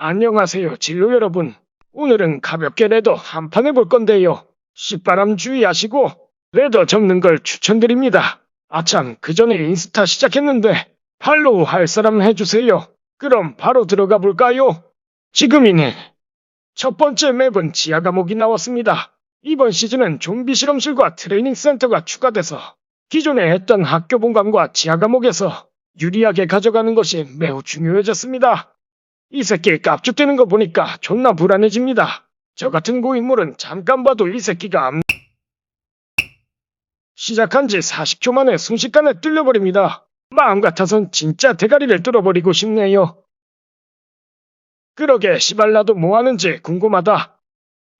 안녕하세요, 진로 여러분. 오늘은 가볍게 레더 한판 해볼 건데요. 식바람 주의하시고 레더 접는 걸 추천드립니다. 아참, 그 전에 인스타 시작했는데 팔로우 할 사람 해주세요. 그럼 바로 들어가 볼까요? 지금이네. 첫 번째 맵은 지하 감옥이 나왔습니다. 이번 시즌은 좀비 실험실과 트레이닝 센터가 추가돼서 기존에 했던 학교 본관과 지하 감옥에서 유리하게 가져가는 것이 매우 중요해졌습니다. 이 새끼 깝죽대는 거 보니까 존나 불안해집니다. 저 같은 고인물은 잠깐 봐도 이 새끼가 암... 시작한 지 40초 만에 순식간에 뚫려버립니다. 마음 같아선 진짜 대가리를 뚫어버리고 싶네요. 그러게 시발 나도 뭐하는지 궁금하다.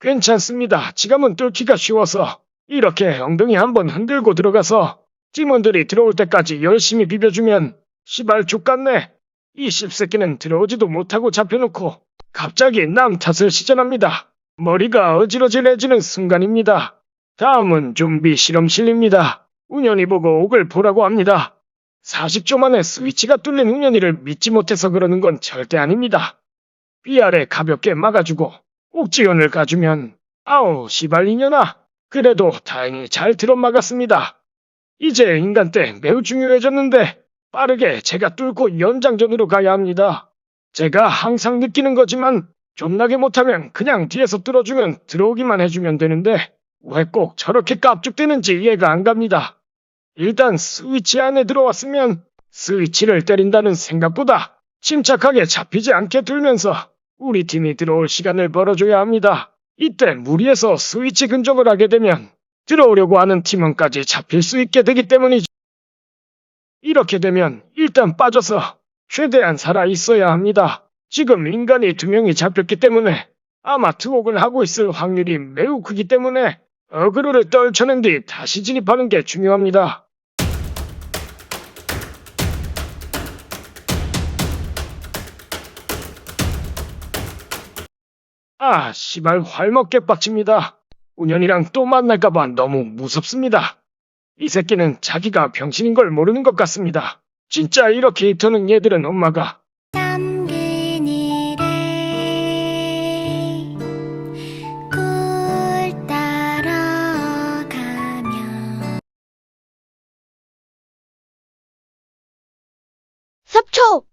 괜찮습니다. 지금은 뚫기가 쉬워서 이렇게 엉덩이 한번 흔들고 들어가서 팀원들이 들어올 때까지 열심히 비벼주면 시발 족같네. 이 씹새끼는 들어오지도 못하고 잡혀놓고 갑자기 남 탓을 시전합니다. 머리가 어지러질해지는 순간입니다. 다음은 좀비 실험실입니다. 운현이 보고 옥을 보라고 합니다. 40초 만에 스위치가 뚫린 운현이를 믿지 못해서 그러는 건 절대 아닙니다. 위아래 가볍게 막아주고 옥지연을 가주면 아우 시발 이년아 그래도 다행히 잘 들어 막았습니다. 이제 인간 때 매우 중요해졌는데 빠르게 제가 뚫고 연장전으로 가야 합니다. 제가 항상 느끼는 거지만 존나게 못하면 그냥 뒤에서 뚫어주면 들어오기만 해주면 되는데 왜 꼭 저렇게 깝죽대는지 이해가 안 갑니다. 일단 스위치 안에 들어왔으면 스위치를 때린다는 생각보다 침착하게 잡히지 않게 들면서 우리 팀이 들어올 시간을 벌어줘야 합니다. 이때 무리해서 스위치 근접을 하게 되면 들어오려고 하는 팀원까지 잡힐 수 있게 되기 때문이죠. 이렇게 되면 일단 빠져서 최대한 살아 있어야 합니다. 지금 인간이 두 명이 잡혔기 때문에 아마 투옥을 하고 있을 확률이 매우 크기 때문에 어그로를 떨쳐낸 뒤 다시 진입하는 게 중요합니다. 아, 시발 활먹게 빡칩니다. 운현이랑 또 만날까봐 너무 무섭습니다. 이 새끼는 자기가 병신인 걸 모르는 것 같습니다. 진짜 이렇게 터는 얘들은 엄마가 섭초!